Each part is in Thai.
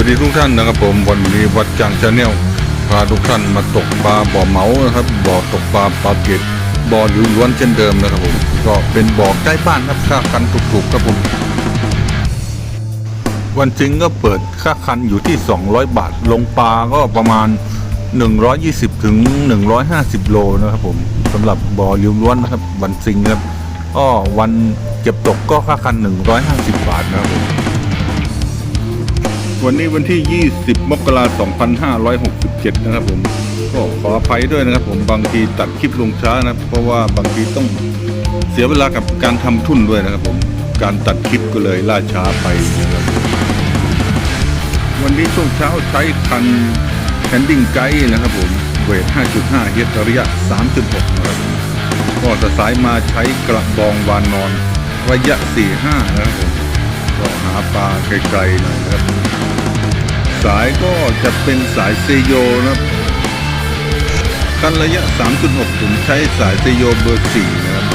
วัสดีทุกท่านนะครับผมวันนี้วัดจังชาแนลพาทุกท่านมาตกปลาบ่อเหมานะครับบ่อตกปลาปลาเกตบ่อหลิวล้วนเช่นเดิมนะครับผมก็เป็นบ่อใกล้บ้านครับค่าคันถูกๆครับผมวันจริงก็เปิดค่าคันอยู่ที่ 200 บาท ลงปลาก็ประมาณ 120ถึง150 โลนะครับผมสำหรับบ่อหลิวล้วนนะครับวันจริงครับก็วันเก็บตกก็ค่าคัน 150 บาทนะครับผม วันนี้วันที่ 20 มกราคม 2567 นะครับผม ก็ขออภัยด้วยนะครับผม บางทีตัดคลิปลงช้านะ เพราะว่าบางทีต้องเสียเวลากับการทำทุ่นด้วยนะครับผม การตัดคลิปก็เลยล่าช้าไปนะครับ วันนี้ช่วงเช้าใช้คันแฮนดิ้งไกด์นะครับผม เวท 5.5 เฮดระยะ 3.6 นะครับก็จะสายมาใช้กระบองวานนอนระยะ 4.5 นะครับผม ก็หาปลาไกลๆหน่อยครับ สายก็จะเป็นสายเซโยนะครับคันระยะ 3.6 ผมใช้สายเซโยเบอร์ 4 นะครับ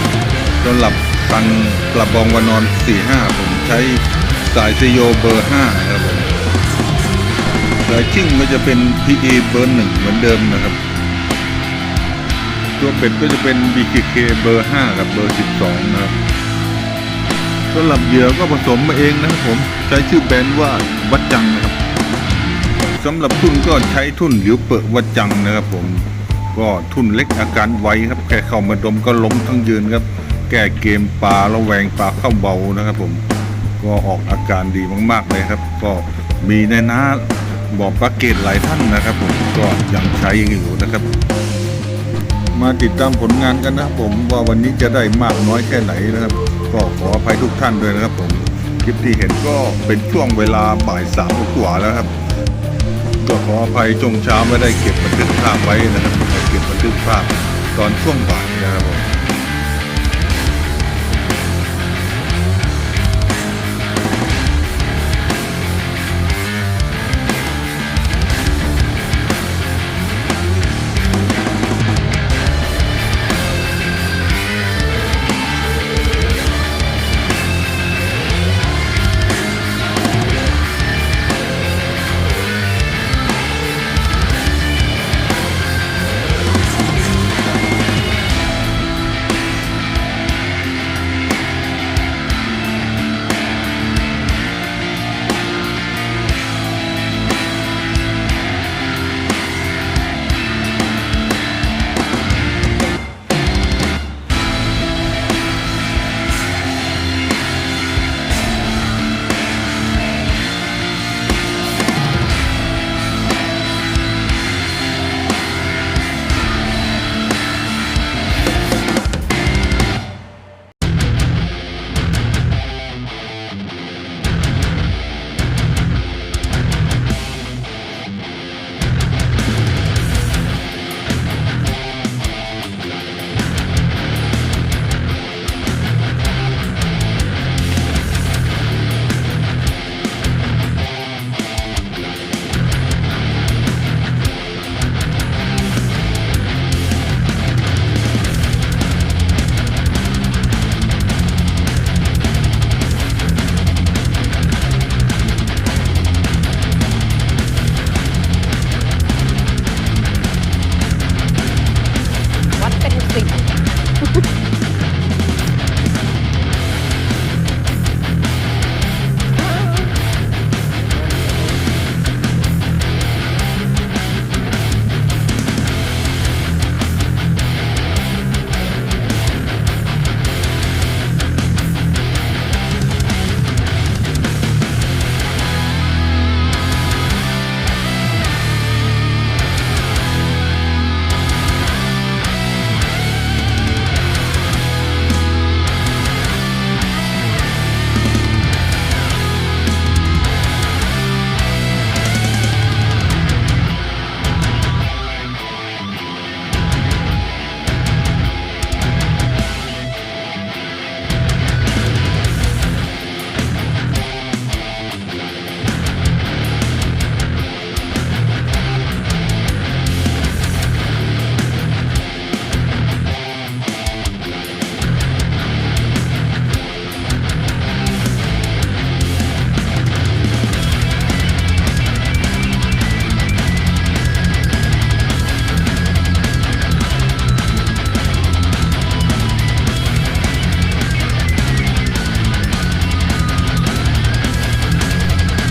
สำหรับคันกระบองวานอน 45 ผมใช้สายเซโยเบอร์5นะครับผมสายชิ่งก็จะเป็น PE เบอร์ 1 เหมือนเดิมนะครับตัวเป็ดก็จะเป็น BKK เบอร์ 5 กับเบอร์ 12 นะครับ สำหรับเหยื่อก็ผสมมาเองนะครับผมใช้ชื่อแบรนด์ว่าวัดจังนะครับสำหรับทุ่นก็ใช้ทุ่นหลิวเปิดวัดจังนะครับผมก็ทุ่นเล็กอาการไวครับแค่เข้ามาดมก็ล้มทั้งยืนครับแก้เกมปลาระแวงปลาเข้าเบานะครับผมก็ออกอาการดีมากๆเลยครับ ก็มีในน้าบอกปลาเกตหลายท่านนะครับผมก็ยังใช้อยู่นะครับ มาติดตามผลงานกันนะผมว่าวันนี้จะได้มากน้อยแค่ไหนนะครับ ก็ขออภัยทุกท่านด้วยนะครับผมคลิปที่เห็นก็เป็นช่วงเวลาบ่ายสามกว่าแล้วครับก็ขออภัยจงเช้าไม่ได้เก็บบันทึกภาพไว้นะครับไม่เก็บบันทึกภาพตอนช่วงบ่ายนะครับผม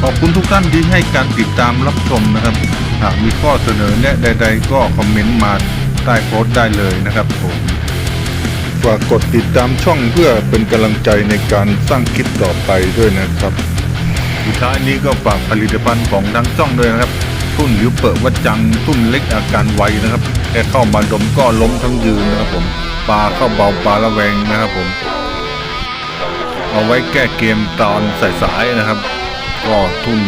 ขอบคุณทุกท่านที่ให้การติดตามรับชมนะครับ หากมีข้อเสนอแนะใด ๆ ก็คอมเมนต์มาใต้โพสต์ได้เลยนะครับผมฝากกดติดตามช่องเพื่อเป็นกำลังใจในการสร้างคลิปต่อไปด้วยนะครับสุดท้ายนี้ก็ฝากผลิตภัณฑ์ของทั้งช่องด้วยนะครับ ทุ่นหรือเปิดวัดจังทุ่นเล็กอาการไวนะครับแค่เข้ามาดมก็ล้มทั้งยืนนะครับผมปลาเข้าเบาปลาละแวงนะครับผม เอาไว้แก้เกมตอนสายๆนะครับ ก็ทุ่น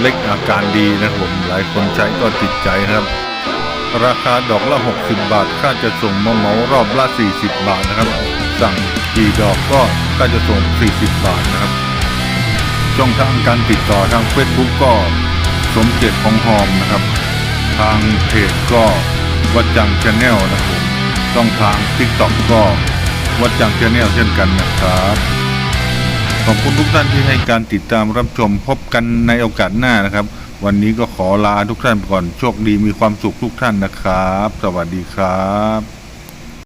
เล็กอาการดีนะครับผมหลายคนใช้ก็ติดใจนะครับ ราคาดอกละ 60 บาท ค่าจะส่งมาเหมารอบละ 40 บาทนะครับ สั่งกี่ดอกก็ค่าจะส่ง 40 บาทนะครับช่องทางการติดต่อทาง Facebook ก็สมเจตของหอมนะครับ ทางเพจก็วัดจังชาแนลนะครับช่องทาง TikTok ก็วัดจังชาแนลเช่นกันนะครับ ขอบคุณทุกท่านที่ให้การติดตามรับชมพบกันในโอกาสหน้านะครับ วันนี้ก็ขอลาทุกท่านไปก่อนโชคดีมีความสุขทุกท่านนะครับ สวัสดีครับ